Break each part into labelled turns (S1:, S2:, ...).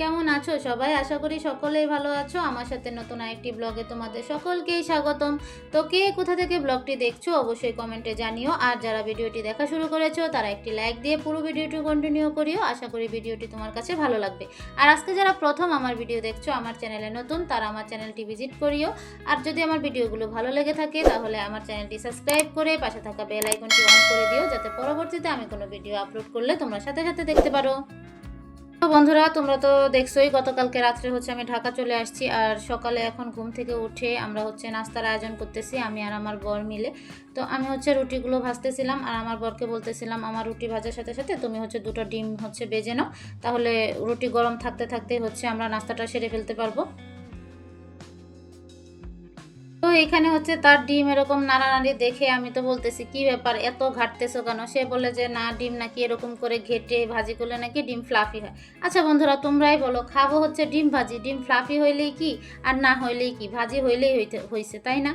S1: কেমন আছো? সবাই আশা করি সকলেই ভালো আছো। আমার সাথে নতুন আরেকটি ব্লগে তোমাদের সকলকেই স্বাগতম। তো কে কোথা থেকে ব্লগটি দেখছ অবশ্যই কমেন্টে জানিও। আর যারা ভিডিওটি দেখা শুরু করেছ, তারা একটি লাইক দিয়ে পুরো ভিডিওটি কন্টিনিউ করিও। আশা করি ভিডিওটি তোমার কাছে ভালো লাগবে। আর আজকে যারা প্রথম আমার ভিডিও দেখছ, আমার চ্যানেলে নতুন, তারা আমার চ্যানেলটি ভিজিট করিও। আর যদি আমার ভিডিওগুলো ভালো লেগে থাকে, তাহলে আমার চ্যানেলটি সাবস্ক্রাইব করে পাশে থাকা বেল আইকনটি অন করে দিও, যাতে পরবর্তীতে আমি কোনো ভিডিও আপলোড করলে তোমরা সাথে সাথে দেখতে পারো। তো বন্ধুরা, তোমরা তো দেখছোই, গতকালকে রাত্রে হচ্ছে আমি ঢাকা চলে আসছি আর সকালে এখন ঘুম থেকে উঠে আমরা হচ্ছে নাস্তার আয়োজন করতেছি, আমি আর আমার বর মিলে। তো আমি হচ্ছে রুটিগুলো ভাজতেছিলাম আর আমার বরকে বলতেছিলাম, আমার রুটি ভাজার সাথে সাথে তুমি হচ্ছে দুটো ডিম হচ্ছে বেজে নাও, তাহলে রুটি গরম থাকতে থাকতে হচ্ছে আমরা নাস্তাটা সেরে ফেলতে পারব। এখানে হচ্ছে তার ডিম এরকম নাড়ানাড়ি দেখে আমি তো বলতেছি, কি ব্যাপার? এত ঘাটতেছো কেন? সে বলে যে, না, ডিম নাকি এরকম করে ঘেটে ভাজি করলে নাকি ডিম ফ্লাফি হয়। আচ্ছা বন্ধুরা, তোমরাই বলো, খাব হচ্ছে ডিম ভাজি। ডিম ফ্লাফি হইলেই কি? আর না হইলেই কি? ভাজি হইলেই হইতে হয়েছে তাই না?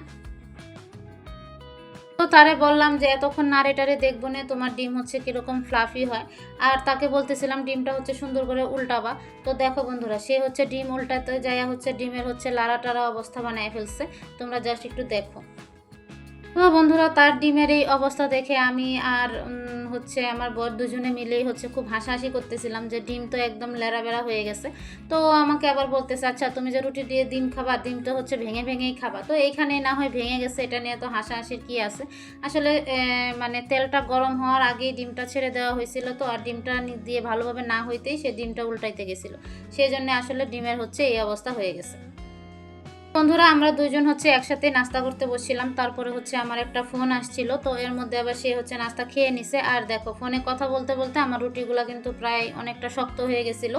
S1: তো তারে বললাম যে, এতক্ষণ নাড়ে দেখব না, তোমার ডিম হচ্ছে কীরকম ফ্লাফি হয়। আর তাকে বলতেছিলাম, ডিমটা হচ্ছে সুন্দর করে উল্টাবা। তো দেখো বন্ধুরা, সে হচ্ছে ডিম উল্টাতে যায় হচ্ছে ডিমের হচ্ছে লাড়া টাড়া অবস্থা বানায় ফেলছে। তোমরা জাস্ট একটু দেখো। তো বন্ধুরা, তার ডিমের এই অবস্থা দেখে আমি আর হচ্ছে আমার বর দুজনে মিলেই হচ্ছে খুব হাসাহাসি করতেছিলাম যে ডিম তো একদম লেড়া বেড়া হয়ে গেছে। তো আমাকে আবার বলতেছে আচ্ছা তুমি যে রুটি দিয়ে ডিম খাবা, ডিম তো হচ্ছে ভেঙে ভেঙেই খাবা। তো এইখানে না হয় ভেঙে গেছে, এটা নিয়ে তো হাসাহাসির কি আছে? আসলে মানে তেলটা গরম হওয়ার আগেই ডিমটা ছেড়ে দেওয়া হয়েছিল তো, আর ডিমটা দিয়ে ভালোভাবে না হইতেই সে ডিমটা উল্টাইতে গেছিল। সেই জন্য আসলে ডিমের হচ্ছে এই অবস্থা হয়ে গেছে। বন্ধুরা, আমরা দুজন হচ্ছে একসাথে নাস্তা করতে বসছিলাম। তারপরে হচ্ছে আমার একটা ফোন আসছিল, তো এর মধ্যে আবার সে হচ্ছে নাস্তা খেয়ে নিছে। আর দেখো, ফোনে কথা বলতে বলতে আমার রুটিগুলো কিন্তু প্রায় অনেকটা শক্ত হয়ে গেছিল।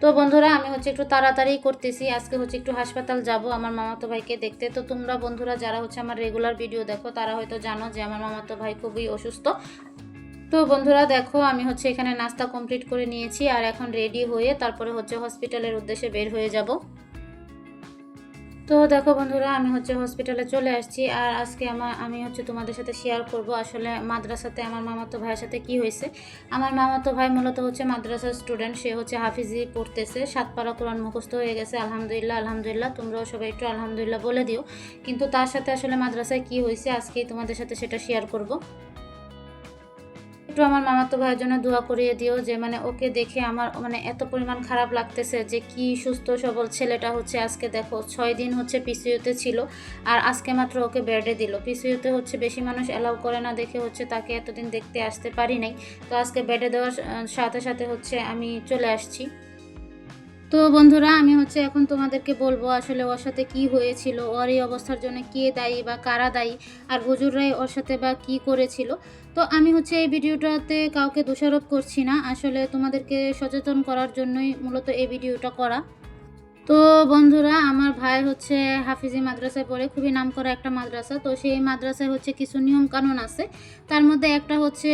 S1: তো বন্ধুরা, আমি হচ্ছে একটু তাড়াতাড়ি করতেছি। আজকে হচ্ছে একটু হাসপাতাল যাব আমার মামাতো ভাইকে দেখতে। তো তোমরা বন্ধুরা, যারা হচ্ছে আমার রেগুলার ভিডিও দেখো, তারা হয়তো জানো যে আমার মামাতো ভাই খুবই অসুস্থ। তো বন্ধুরা, দেখো, আমি হচ্ছে এখানে নাস্তা কমপ্লিট করে নিয়েছি। আর এখন রেডি হয়ে তারপরে হচ্ছে হসপিটালের উদ্দেশ্যে বের হয়ে যাব। তো দেখো বন্ধুরা, আমি হচ্ছে হসপিটালে চলে আসছি আর আজকে আমার আমি হচ্ছে তোমাদের সাথে শেয়ার করব আসলে মাদ্রাসাতে আমার মামাতো ভাইয়ের সাথে কি হয়েছে। আমার মামাতো ভাই মূলত হচ্ছে মাদ্রাসার স্টুডেন্ট সে হচ্ছে হাফিজি পড়তেছে, সাতপাড়া কোরআন মুখস্থ হয়ে গেছে, আলহামদুলিল্লাহ আলহামদুলিল্লাহ, তোমরাও সবাই একটু আলহামদুলিল্লাহ বলে দিও। কিন্তু তার সাথে আসলে মাদ্রাসায় কি হয়েছে, আজকেই তোমাদের সাথে সেটা শেয়ার করব। একটু আমার মামাতো ভাইয়ের জন্য দোয়া করিয়ে দিও যে মানে ওকে দেখে আমার মানে এত পরিমাণ খারাপ লাগতেছে যে, কি সুস্থ সবল ছেলেটা হচ্ছে আজকে। দেখো, ছয় দিন হচ্ছে পিসিউতে ছিল আর আজকে মাত্র ওকে বেডে দিল। পিসিউতে হচ্ছে বেশি মানুষ অ্যালাউ করে না দেখে হচ্ছে তাকে এতদিন দেখতে আসতে পারি নাই। তো আজকে বেডে দেওয়ার সাথে সাথে হচ্ছে আমি চলে আসছি। তো বন্ধুরা, আমি হচ্ছে এখন তোমাদেরকে বলব আসলে ওর সাথে কি হয়েছিল, ওর এই অবস্থার জন্য কে দায়ী বা কারা দায়ী, আর হুজুররাই ওর সাথে বা কি করেছিল। তো আমি হচ্ছে এই ভিডিওটাতে কাউকে দোষারোপ করছি না, আসলে তোমাদেরকে সচেতন করার জন্যই মূলত এই ভিডিওটা করা। তো বন্ধুরা, আমার ভাই হচ্ছে হাফিজি মাদ্রাসায় পড়ে, খুবই নাম করা একটা মাদ্রাসা। তো সেই মাদ্রাসায় হচ্ছে কিছু নিয়ম কানুন আছে। তার মধ্যে একটা হচ্ছে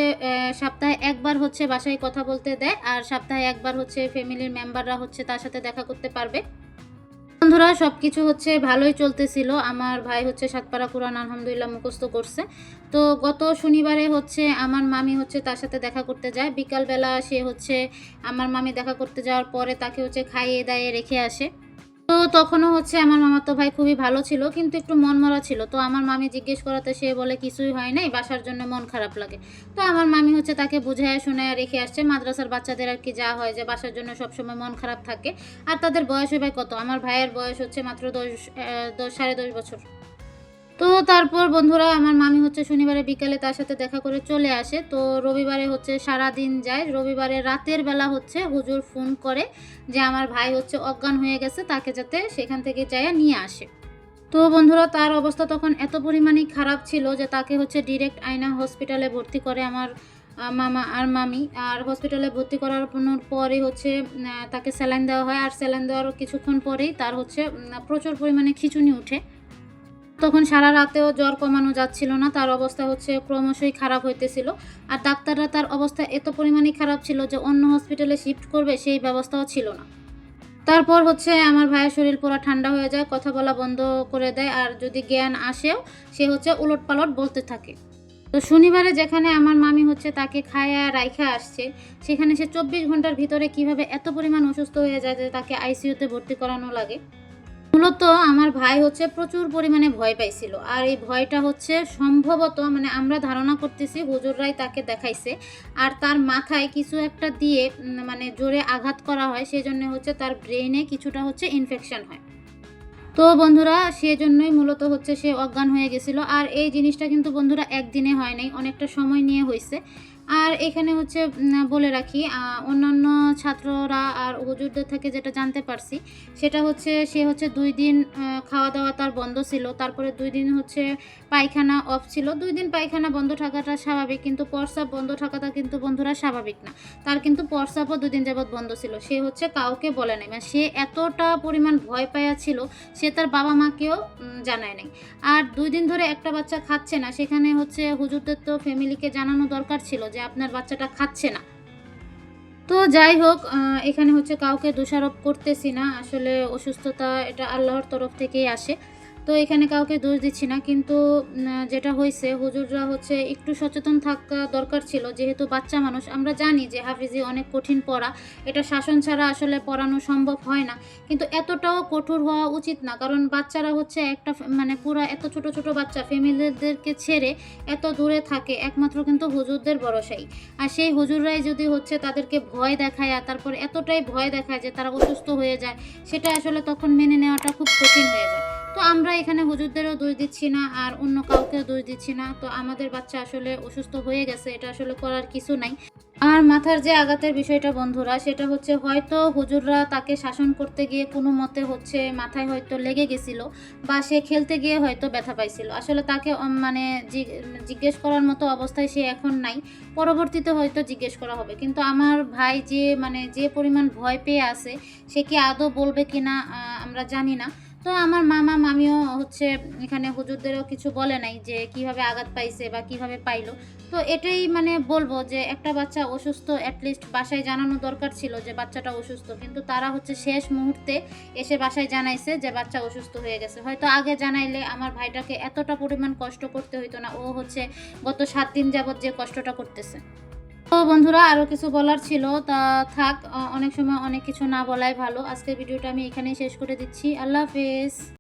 S1: সপ্তাহে একবার হচ্ছে বাসায় কথা বলতে দেয়, আর সপ্তাহে একবার হচ্ছে ফ্যামিলির মেম্বাররা হচ্ছে তার সাথে দেখা করতে পারবে। বন্ধুরা সব কিছু হচ্ছে ভালোই চলতেছিল। আমার ভাই হচ্ছে সাতপাড়া কোরআন আলহামদুলিল্লাহ মুখস্থ করছে। তো গত শনিবারে হচ্ছে আমার মামি হচ্ছে তার সাথে দেখা করতে যায়। বিকালবেলা সে হচ্ছে আমার মামি দেখা করতে যাওয়ার পরে তাকে হচ্ছে খাইয়ে দাইয়ে রেখে আসে। তখনও হচ্ছে আমার মামাতো ভাই খুবই ভালো ছিল, কিন্তু একটু মন মরা ছিল। তো আমার মামি জিজ্ঞেস করাতে সে বলে, কিছুই হয় নাই, বাসার জন্য মন খারাপ লাগে। তো আমার মামি হচ্ছে তাকে বুঝায়, শোনায়, রেখে আসছে, মাদ্রাসার বাচ্চাদের আর কি যা হয় যে বাসার জন্য সবসময় মন খারাপ থাকে। আর তাদের বয়স ভাই কত? আমার ভাইয়ের বয়স হচ্ছে মাত্র দশ দশ, সাড়ে দশ বছর। তো তারপর বন্ধুরা আমার মামি হচ্ছে শনিবারে বিকালে তার সাথে দেখা করে চলে আসে। তো রবিবারে হচ্ছে সারা দিন যায়। রবিবারে রাতের বেলা হচ্ছে হুজুর ফোন করে যে আমার ভাই হচ্ছে অজ্ঞান হয়ে গেছে, তাকে যাতে সেখান থেকে যায় নিয়ে আসে। তো বন্ধুরা তার অবস্থা তখন এত পরিমাণে খারাপ ছিল যে তাকে হচ্ছে ডিরেক্ট আয়না হসপিটালে ভর্তি করে আমার মামা আর মামি। আর হসপিটালে ভর্তি করার পরে হচ্ছে তাকে স্যালাইন দেওয়া হয়। আর স্যালাইন দেওয়ার কিছুক্ষণ পরেই তার হচ্ছে প্রচুর পরিমাণে খিচুনি উঠে। তখন সারা রাতেও জ্বর কমানো যাচ্ছিল না, তার অবস্থা হচ্ছে ক্রমশই খারাপ হইতেছিল। আর ডাক্তাররা তার অবস্থা এত পরিমাণে খারাপ ছিল যে অন্য হসপিটালে শিফট করবে সেই ব্যবস্থাও ছিল না। তারপর হচ্ছে আমার ভাইয়ের শরীর পুরো ঠান্ডা হয়ে যায়, কথা বলা বন্ধ করে দেয়, আর যদি জ্ঞান আসেও সে হচ্ছে উলট পালট বলতে থাকে। তো শনিবারে যেখানে আমার মামি হচ্ছে তাকে খায়া রাইখা আসছে, সেখানে সে চব্বিশ ঘণ্টার ভিতরে কীভাবে এত পরিমাণ অসুস্থ হয়ে যায় যে তাকে আইসিইউতে ভর্তি করানো লাগে? মূলত আমার ভাই হচ্ছে প্রচুর পরিমাণে ভয় পাইছিল। আর এই ভয়টা হচ্ছে সম্ভবত মানে আমরা ধারণা করতেছি হুজুররাই তাকে দেখাইছে। আর তার মাথায় কিছু একটা দিয়ে মানে জোরে আঘাত করা হয়, সেজন্য হচ্ছে তার ব্রেনে কিছুটা হচ্ছে ইনফেকশন হয়। তো বন্ধুরা, সেজন্যই মূলত হচ্ছে সে অজ্ঞান হয়ে গেছিল। আর এই জিনিসটা কিন্তু বন্ধুরা একদিনে হয় নাই, অনেকটা সময় নিয়ে হয়েছে আর এখানে হচ্ছে বলে রাখি অন্যান্য ছাত্ররা আর হুজুরদের থেকে যেটা জানতে পারছি, সেটা হচ্ছে সে হচ্ছে দুই দিন খাওয়া দাওয়া তার বন্ধ ছিল, তারপরে দুই দিন হচ্ছে পায়খানা অফ ছিল। দুই দিন পায়খানা বন্ধ থাকাটা স্বাভাবিক, কিন্তু প্রস্রাব বন্ধ থাকাটা কিন্তু বন্ধুরা স্বাভাবিক না। তার কিন্তু প্রস্রাবও দুই দিন যাবৎ বন্ধ ছিল। সে হচ্ছে কাউকে বলে নাই। মানে সে এতটা পরিমাণ ভয় পাইয়া ছিল, সে তার বাবা মাকেও জানায় নাই। আর দুই দিন ধরে একটা বাচ্চা খাচ্ছে না, সেখানে হচ্ছে হুজুরদের তো ফ্যামিলিকে জানানো দরকার ছিল যে আপনার বাচ্চাটা খাচ্ছে না। তো যাই হোক এখানে হচ্ছে কাউকে দোষারোপ করতেছি না। আসলে অসুস্থতা এটা আল্লাহর তরফ থেকেই আসে। তো এখানে কাউকে দোষ দিচ্ছি না, কিন্তু যেটা হয়েছে হুজুররা হচ্ছে একটু সচেতন থাকা দরকার ছিল। যেহেতু বাচ্চা মানুষ, আমরা জানি যে হাফিজি অনেক কঠিন পড়া। এটা শাসন ছাড়া আসলে পড়ানো সম্ভব হয় না। কিন্তু এতটাও কঠোর হওয়া উচিত না, কারণ বাচ্চারা হচ্ছে একটা মানে পুরা এত ছোট ছোট বাচ্চা, ফ্যামিলিদেরকে ছেড়ে এত দূরে থাকে, একমাত্র কিন্তু হুজুরদের ভরসাই। আর সেই হুজুররাই যদি হচ্ছে তাদেরকে ভয় দেখায় আর তারপর এতটাই ভয় দেখায় যে তারা অসুস্থ হয়ে যায়, সেটা আসলে তখন মেনে নেওয়াটা খুব কঠিন হয়ে যায়। আমরা এখানে হুজুরদেরও দোষ দিচ্ছি না আর অন্য কাউকেও দোষ দিচ্ছি না। তো আমাদের বাচ্চা আসলে অসুস্থ হয়ে গেছে, এটা আসলে করার কিছু নাই। আর মাথার যে আঘাতের বিষয়টা বন্ধুরা, সেটা হচ্ছে হয়তো হুজুররা তাকে শাসন করতে গিয়ে কোনো মতে হচ্ছে মাথায় হয়তো লেগে গেছিল বা সে খেলতে গিয়ে হয়তো ব্যথা পাইছিল। আসলে তাকে মানে জিজ্ঞেস করার মতো অবস্থায় সে এখন নাই। পরবর্তীতে হয়তো জিজ্ঞেস করা হবে। কিন্তু আমার ভাই যে মানে যে পরিমাণ ভয় পেয়ে আছে, সে কি আদৌ বলবে কি না আমরা জানি না। তো আমার মামা মামিও হচ্ছে এখানে হুজুরদেরও কিছু বলে নাই যে কীভাবে আঘাত পাইছে বা কীভাবে পাইলো। তো এটাই মানে বলব যে একটা বাচ্চা অসুস্থ অ্যাটলিস্ট বাসায় জানানো দরকার ছিল যে বাচ্চাটা অসুস্থ। কিন্তু তারা হচ্ছে শেষ মুহূর্তে এসে বাসায় জানাইছে যে বাচ্চা অসুস্থ হয়ে গেছে। হয়তো আগে জানাইলে আমার ভাইটাকে এতটা পরিমাণ কষ্ট করতে হইতো না, ও হচ্ছে গত সাত দিন যাবৎ যে কষ্টটা করতেছে। তো বন্ধুরা আরও কিছু বলার ছিল। তা থাক অনেক সময় অনেক কিছু না বলাই ভালো। আজকের ভিডিওটা আমি এখানেই শেষ করে দিচ্ছি। আল্লাহ হাফেজ।